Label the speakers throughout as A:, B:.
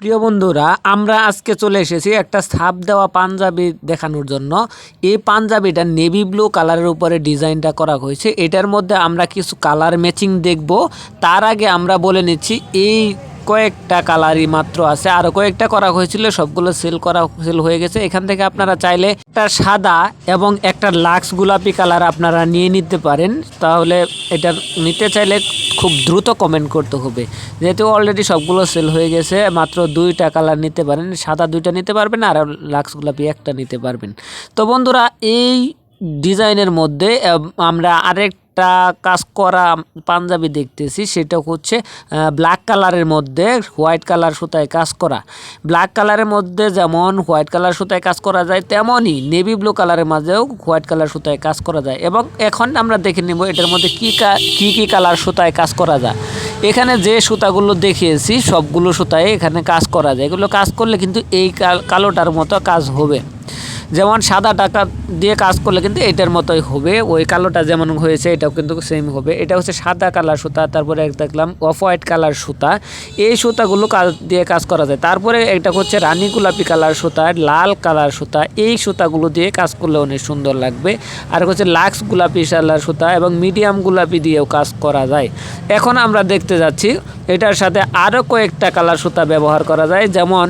A: প্রিয় বন্ধুরা, আমরা আজকে চলে এসেছি একটা ছাপ দেওয়া পাঞ্জাবি দেখানোর জন্য। এই পাঞ্জাবিটা নেভি ব্লু কালারের উপরে ডিজাইনটা করা হয়েছে। এটার মধ্যে আমরা কিছু কালার ম্যাচিং দেখব। তার আগে আমরা বলে নিচ্ছি, এই কয়েকটা কালারই মাত্র আছে। আরও কয়েকটা করা হয়েছিল, সবগুলো সেল করা সেল হয়ে গেছে। এখান থেকে আপনারা চাইলে একটা সাদা এবং একটা লাক্স গোলাপি কালার আপনারা নিয়ে নিতে পারেন। তাহলে এটা নিতে চাইলে খুব দ্রুত কমেন্ট করতে হবে। যেহেতু অলরেডি সবগুলো সেল হয়ে গেছে, মাত্র দুইটা কালার নিতে পারেন। সাদা দুইটা নিতে পারবেন আর লাক্স গোলাপি একটা নিতে পারবেন। তো বন্ধুরা, এই ডিজাইনের মধ্যে আমরা আমরা আরেকটা কাজ করা পাঞ্জাবি দেখতেছি, সেটা হচ্ছে ব্ল্যাক কালারের মধ্যে হোয়াইট কালার সুতায় কাজ করা। ব্ল্যাক কালারের মধ্যে যেমন হোয়াইট কালার সুতায় কাজ করা যায়, তেমনই নেভি ব্লু কালারের মাঝেও হোয়াইট কালার সুতায় কাজ করা যায়। এবং এখন আমরা দেখে নেব এটার মধ্যে কী কা- কী কালার সুতায় কাজ করা যায়। এখানে যে সুতাগুলো দেখিয়েছি, সবগুলো সুতায় এখানে কাজ করা যায়। এগুলো কাজ করলে কিন্তু এই কাল- কালোটার মতো কাজ হবে। যেমন সাদা টাকা দিয়ে কাজ করলে কিন্তু এটার মতোই হবে। ওই কালোটা যেমন হয়েছে, এটাও কিন্তু সেম হবে। এটা হচ্ছে সাদা কালার সুতা, তারপরে এক দেখলাম অফ হোয়াইট কালার সুতা। এই সুতাগুলো কাজ দিয়ে কাজ করা যায়। তারপরে এটা হচ্ছে রানী গোলাপি কালার সুতা, লাল কালার সুতা। এই সুতাগুলো দিয়ে কাজ করলে অনেক সুন্দর লাগবে। আর হচ্ছে লাক্স গোলাপি কালার সুতা এবং মিডিয়াম গোলাপি দিয়েও কাজ করা যায়। এখন আমরা দেখতে যাচ্ছি এটার সাথে আরও কয়েকটা কালার সুতা ব্যবহার করা যায়, যেমন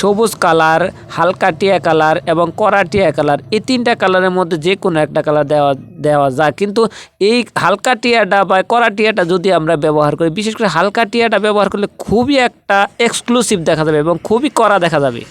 A: সবুজ কালার হালকা টিয়া কালার এবং কড়া টিয়া কালার। এই তিনটা কালারের মধ্যে যে কোনো একটা কালার দেওয়া দেওয়া যায়। কিন্তু এই হালকা টিয়াটা বা কড়া টিয়াটা যদি আমরা ব্যবহার করি, বিশেষ করে হালকা টিয়াটা ব্যবহার করলে খুবই একটা এক্সক্লুসিভ দেখা যাবে এবং খুবই কড়া দেখা যাবে।